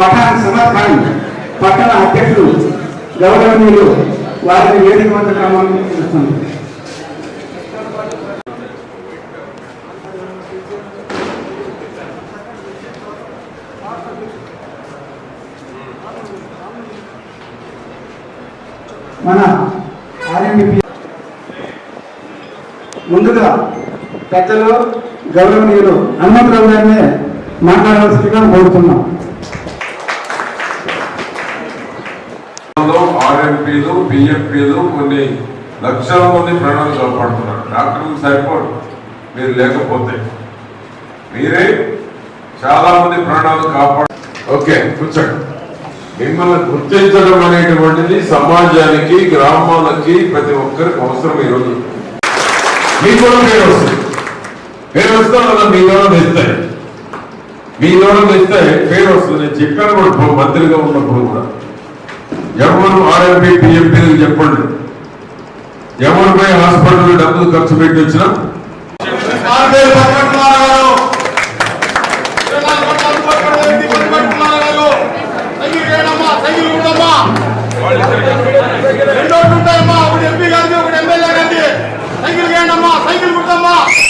పఠాన్ సమద్ ఖాన్ పట్టణ అధ్యక్షులు గౌరవనీయులు వారిని వేదిక వద్ద క్రమాన్ని మన ఆర్ఎండిపి ముందుగా పెద్దలు గౌరవనీయులు హనుమంతరావు గారిని మాట్లాడవలసిందిగా కోరుతున్నాం. ఆర్ఎంపీలు బిఎంపీలు కొన్ని లక్షల మంది ప్రాణాలు కాపాడుతున్నారు. డాక్టర్లు సరిపోరు మీరు లేకపోతే. మీరే చాలా మంది ప్రాణాలు కాపాడు ఓకే కూర్చోండి. మిమ్మల్ని గుర్తించడం అనేటువంటిది సమాజానికి గ్రామాలకి ప్రతి ఒక్కరికి అవసరం ఈరోజు. మీకు కూడా పేరు వస్తుంది. పేరు వస్తాం కదా మీ ద్వారా తెస్తాయి మీ ద్వారా తెస్తే పేరు వస్తుంది. నేను చెప్పాను కూడా మంత్రిగా ఉన్నప్పుడు కూడా. ఎవరు ఆర్ఎంపీ పిఎంపీలకు చెప్పండి. ఎవరిపై హాస్పిటల్ డబ్బులు ఖర్చు పెట్టి వచ్చినా? సైకిల్ అభివృద్ధి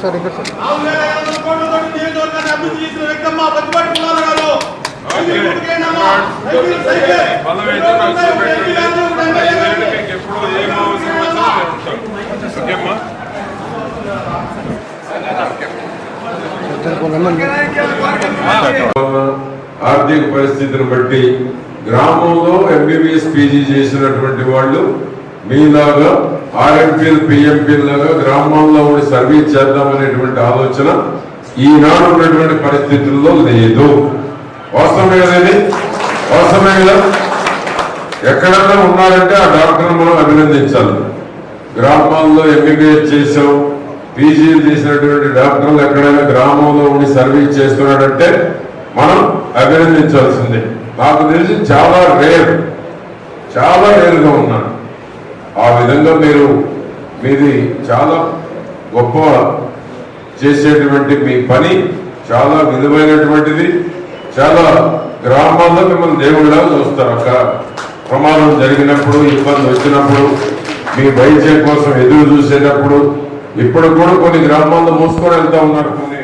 సార్ ఉంటాను సార్. ఆర్థిక పరిస్థితిని బట్టి గ్రామంలో ఎంబీబీఎస్ పీజీ చేసినటువంటి వాళ్ళు మీలాగా ఆర్ఎంపీలు పిఎంపీలు లాగా గ్రామాల్లో ఉండి సర్వీస్ చేద్దామనేటువంటి ఆలోచన ఈనాడు ఉన్నటువంటి పరిస్థితుల్లో లేదు. వాస్తవమే కదండి వాస్తవమే కదా? ఎక్కడన్నా ఉన్నారంటే ఆ డాక్టర్ని మనం అభినందించాలి. గ్రామాల్లో ఎంబీబీఎస్ చేసాం పీజీలు చేసినటువంటి డాక్టర్లు ఎక్కడైనా గ్రామంలో ఉండి సర్వీస్ చేస్తున్నాడంటే మనం అభినందించాల్సిందే. నాకు తెలిసి చాలా రేర్ చాలా రేరుగా ఉన్నాడు. ఆ విధంగా మీరు మీది చాలా గొప్ప చేసేటువంటి మీ పని చాలా విలువైనటువంటిది చాలా గ్రామాల్లో మిమ్మల్ని దేవుళ్ళగా చూస్తారు అక్క. ప్రమాదం జరిగినప్పుడు ఇబ్బంది వచ్చినప్పుడు మీ వైద్యం కోసం ఎదురు చూసేటప్పుడు. ఇప్పుడు కూడా కొన్ని గ్రామాల్లో మూసుకొని వెళ్తా ఉన్నారు కొన్ని.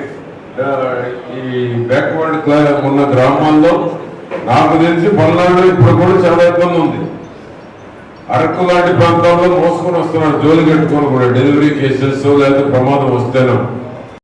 ఈ బ్యాక్వర్డ్ ఉన్న గ్రామాల్లో నాకు తెలిసి పల్నాడులో ఇప్పుడు కూడా చాలా ఇబ్బంది ఉంది. అరకు లాంటి ప్రాంతాల్లో మోసుకొని వస్తున్నారు. జోలి కట్టుకొని కూడా. డెలివరీ కేసెస్ లేకపోతే ప్రమాదం వస్తేనో.